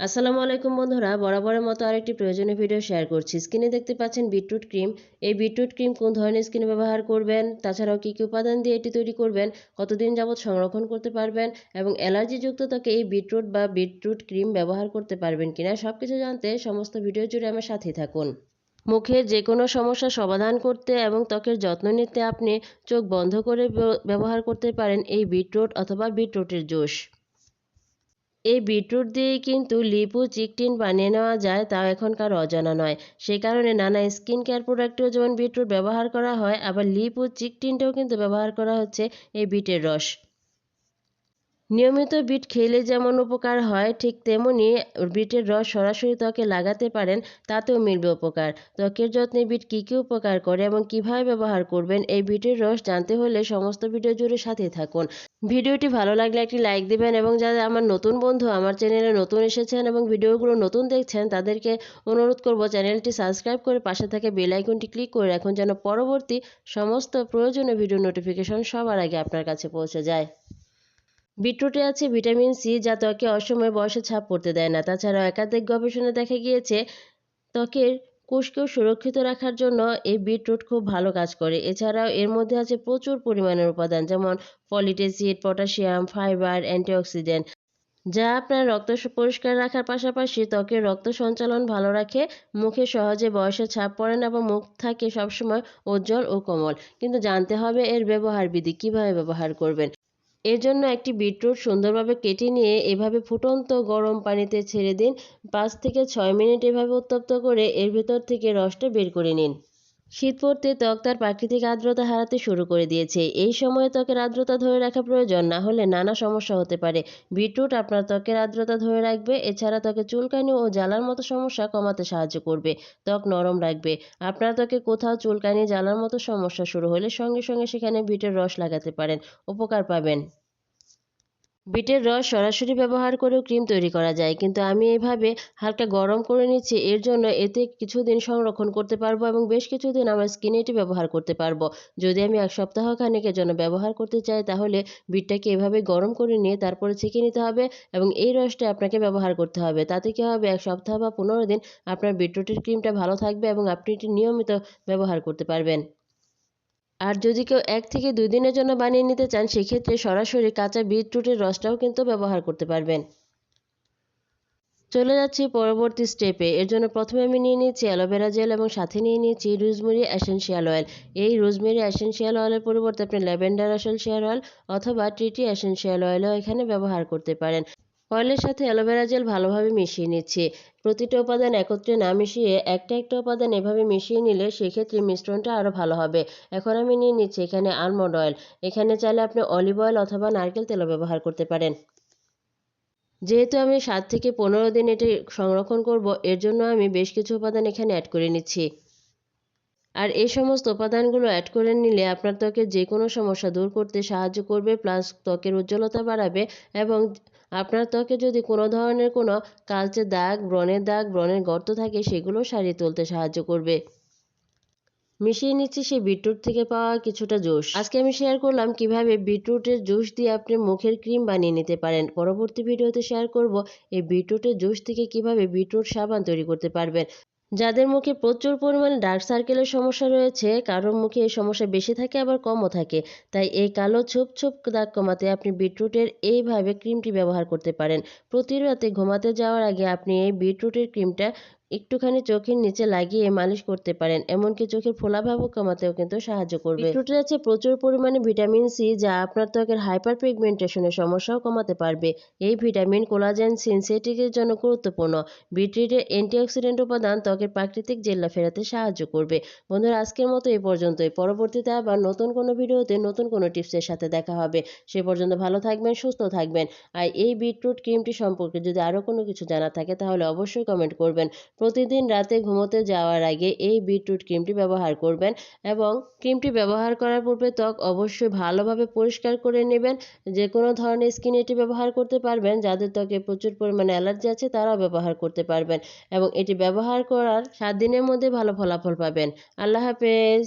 আসসালামু আলাইকুম বন্ধুরা, বরাবরের মতো আরেকটি প্রয়োজনীয় ভিডিও শেয়ার করছি। স্কিনে দেখতে পাচ্ছেন বিটরুট ক্রিম। এই বিটরুট ক্রিম কোন ধরনের স্কিনে ব্যবহার করবেন? তাছাড়াও কী কী উপাদান দিয়ে এটি তৈরি করবেন? কতদিন যাবৎ সংরক্ষণ করতে পারবেন? এবং অ্যালার্জিযুক্ত ত্বকে এই বিটরুট বা বিটরুট ক্রিম ব্যবহার করতে পারবেন কিনা সব কিছু জানতে সমস্ত ভিডিও জুড়ে আমার সাথেই থাকুন। মুখের যে কোনো সমস্যা সমাধান করতে এবং ত্বকের যত্ন নিতে আপনি চোখ বন্ধ করে ব্যবহার করতে পারেন এই বিটরুট অথবা বিটরুটের জুস। এই বিটরুট দিয়ে কিন্তু লিপু চিকটিন বানিয়ে নেওয়া যায়, তাও এখনকার অজানা নয়। সে কারণে নানা স্কিন কেয়ার প্রোডাক্টেও যেমন বিটরুট ব্যবহার করা হয়, আবার লিপু চিকটিনটাও কিন্তু ব্যবহার করা হচ্ছে এই বিটের রস। নিয়মিত বিট খেলে যেমন উপকার হয়, ঠিক তেমনি বিটের রস সরাসরি ত্বকে লাগাতে পারেন, তাতেও মিলবে উপকার। ত্বকের যত্নে বিট কী কী উপকার করে এবং কীভাবে ব্যবহার করবেন, এই বিটের রস জানতে হলে সমস্ত ভিডিও জুড়ে সাথে থাকুন। ভিডিওটি ভালো লাগলে একটি লাইক দিবেন এবং যারা আমার নতুন বন্ধু, আমার চ্যানেলে নতুন এসেছেন এবং ভিডিওগুলো নতুন দেখছেন, তাদেরকে অনুরোধ করব চ্যানেলটি সাবস্ক্রাইব করে পাশে থাকে বেল আইকনটি ক্লিক করে রাখুন যেন পরবর্তী সমস্ত প্রয়োজনীয় ভিডিও নোটিফিকেশন সবার আগে আপনার কাছে পৌঁছে যায়। বিটরুটে আছে ভিটামিন সি যা ত্বকে অসময়ে বয়সে ছাপ পড়তে দেয় না। তাছাড়াও একাধিক গবেষণায় দেখা গিয়েছে, ত্বকের কোষকেও সুরক্ষিত রাখার জন্য এই বিটরুট খুব ভালো কাজ করে। এছাড়াও এর মধ্যে আছে প্রচুর পরিমাণের উপাদান, যেমন folic acid potassium, fibre, antioxidant, যা আপনার রক্ত পরিষ্কার রাখার পাশাপাশি ত্বকের রক্ত সঞ্চালন ভালো রাখে, মুখে সহজে বয়সের ছাপ পড়ে না বা মুখ থাকে সবসময় উজ্জ্বল ও কোমল। কিন্তু জানতে হবে এর ব্যবহার বিধি কীভাবে ব্যবহার করবেন। এর জন্য একটি বিটরুট সুন্দরভাবে কেটে নিয়ে এভাবে ফুটন্ত গরম পানিতে ছেড়ে দিন। পাঁচ থেকে ছয় মিনিট এভাবে উত্তপ্ত করে এর ভেতর থেকে রসটা বের করে নিন। শীত পড়তে ত্বক তার প্রাকৃতিক আর্দ্রতা হারাতে শুরু করে দিয়েছে। এই সময়ে ত্বকের আর্দ্রতা ধরে রাখা প্রয়োজন, না হলে নানা সমস্যা হতে পারে। বিটরুট আপনার ত্বকের আর্দ্রতা ধরে রাখবে, এছাড়া ত্বকে চুলকানি ও জ্বালার মতো সমস্যা কমাতে সাহায্য করবে। ত্বক নরম রাখবে। আপনার ত্বকে কোথাও চুলকানি, জ্বালার মতো সমস্যা শুরু হলে সঙ্গে সঙ্গে সেখানে বিটের রস লাগাতে পারেন। উপকার পাবেন। বিটের রস সরাসরি ব্যবহার করেও ক্রিম তৈরি করা যায়, কিন্তু আমি এভাবে হালকা গরম করে নিচ্ছি, এর জন্য এতে কিছুদিন সংরক্ষণ করতে পারব এবং বেশ কিছুদিন আমার স্কিনে এটি ব্যবহার করতে পারব। যদি আমি এক সপ্তাহ খানেকের জন্য ব্যবহার করতে চাই, তাহলে বিটটাকে এভাবে গরম করে নিয়ে তারপরে ছেঁকে নিতে হবে এবং এই রসটা আপনাকে ব্যবহার করতে হবে। তাতে কী হবে, এক সপ্তাহ বা পনেরো দিন আপনার বিটরুটের ক্রিমটা ভালো থাকবে এবং আপনি এটি নিয়মিত ব্যবহার করতে পারবেন। আর যদি কেউ এক থেকে দুই দিনের জন্য বানিয়ে নিতে চান, সেক্ষেত্রে সরাসরি কাঁচা বিটরুটের রসটাও কিন্তু ব্যবহার করতে পারবেন। চলে যাচ্ছি পরবর্তী স্টেপে এর জন্য প্রথমে আমি নিয়ে নিয়েছি অ্যালোভেরা জেল এবং সাথে নিয়ে নিয়েছি রোজমেরি অ্যাসেন্সিয়াল অয়েল। এই রোজমেরি অ্যাসেন্সিয়াল অয়েলের পরিবর্তে আপনি ল্যাভেন্ডার অ্যাসেন্সিয়াল অয়েল অথবা টিটি অ্যাসেন্সিয়াল অয়েলও এখানে ব্যবহার করতে পারেন। অয়েলের সাথে অ্যালোভেরা জেল ভালোভাবে মিশিয়ে নিচ্ছি। প্রতিটা উপাদান একত্রে না মিশিয়ে একটা একটা উপাদান এভাবে মিশিয়ে নিলে সেক্ষেত্রে মিশ্রণটা আরও ভালো হবে। এখন আমি নিয়ে নিচ্ছি এখানে আলমন্ড অয়েল এখানে চাইলে আপনি অলিভ অয়েল অথবা নারকেল তেলও ব্যবহার করতে পারেন। যেহেতু আমি সাত থেকে পনেরো দিন এটি সংরক্ষণ করব, এর জন্য আমি বেশ কিছু উপাদান এখানে অ্যাড করে নিচ্ছি। আর এই সমস্ত উপাদানগুলো অ্যাড করে নিলে আপনার ত্বকের যে কোনো সমস্যা দূর করতে সাহায্য করবে প্লাস ত্বকের উজ্জ্বলতা বাড়াবে এবং আপনার ত্বকে যদি কোনো ধরনের কোনো কালচে দাগ, ব্রণের দাগ, ব্রণের গর্ত থাকে, সেগুলো সারিয়ে তুলতে সাহায্য করবে। মিশিয়ে নিচ্ছি সেই বিটরুট থেকে পাওয়া কিছুটা জুস। আজকে আমি শেয়ার করলাম কীভাবে বিটরুটের জুস দিয়ে আপনি মুখের ক্রিম বানিয়ে নিতে পারেন। পরবর্তী ভিডিওতে শেয়ার করব এই বিটরুটের জুস থেকে কীভাবে বিটরুট সাবান তৈরি করতে পারবেন। যাদের মুখে প্রচুর পরিমাণে ডার্ক সার্কেলের সমস্যা রয়েছে, কারোর মুখে এই সমস্যা বেশি থাকে, আবার কমও থাকে। তাই এই কালো ছোপ ছোপ দাগ কমাতে আপনি বিটরুটের এইভাবে ক্রিমটি ব্যবহার করতে পারেন। প্রতি রাতে ঘুমাতে যাওয়ার আগে আপনি এই বিটরুটের ক্রিমটা একটুখানি চোখের নিচে লাগিয়ে মালিশ করতে পারেন। এমনকি চোখের ফোলাভাবও কমাতেও কিন্তু সাহায্য করবে। বিটরুটে আছে প্রচুর পরিমাণে ভিটামিন সি যা আপনার ত্বকের হাইপার পিগমেন্টেশনের সমস্যাও কমাতে পারবে। এই ভিটামিন কোলাজেন সিনসেটিকের জন্য গুরুত্বপূর্ণ। বিটরুটের অ্যান্টিঅক্সিডেন্ট উপাদান ত্বকের প্রাকৃতিক জেল্লা ফেরাতে সাহায্য করবে। বন্ধুরা আজকের মতো এই পর্যন্তই। পরবর্তীতে আবার নতুন কোনো ভিডিওতে নতুন কোনো টিপসের সাথে দেখা হবে। সে পর্যন্ত ভালো থাকবেন সুস্থ থাকবেন। আর এই বিটরুট ক্রিমটি সম্পর্কে যদি আরও কোনো কিছু জানা থাকে তাহলে অবশ্যই কমেন্ট করবেন। প্রতিদিন রাতে ঘুমোতে যাওয়ার আগে এই বিটরুট ক্রিমটি ব্যবহার করবেন এবং ক্রিমটি ব্যবহার করার পূর্বে ত্বক অবশ্যই ভালোভাবে পরিষ্কার করে নেবেন। যে কোনো ধরনের স্কিন এটি ব্যবহার করতে পারবেন। যাদের ত্বকে প্রচুর পরিমাণে অ্যালার্জি আছে, তারাও ব্যবহার করতে পারবেন এবং এটি ব্যবহার করার সাত দিনের মধ্যে ভালো ফলাফল পাবেন। আল্লাহ হাফেজ।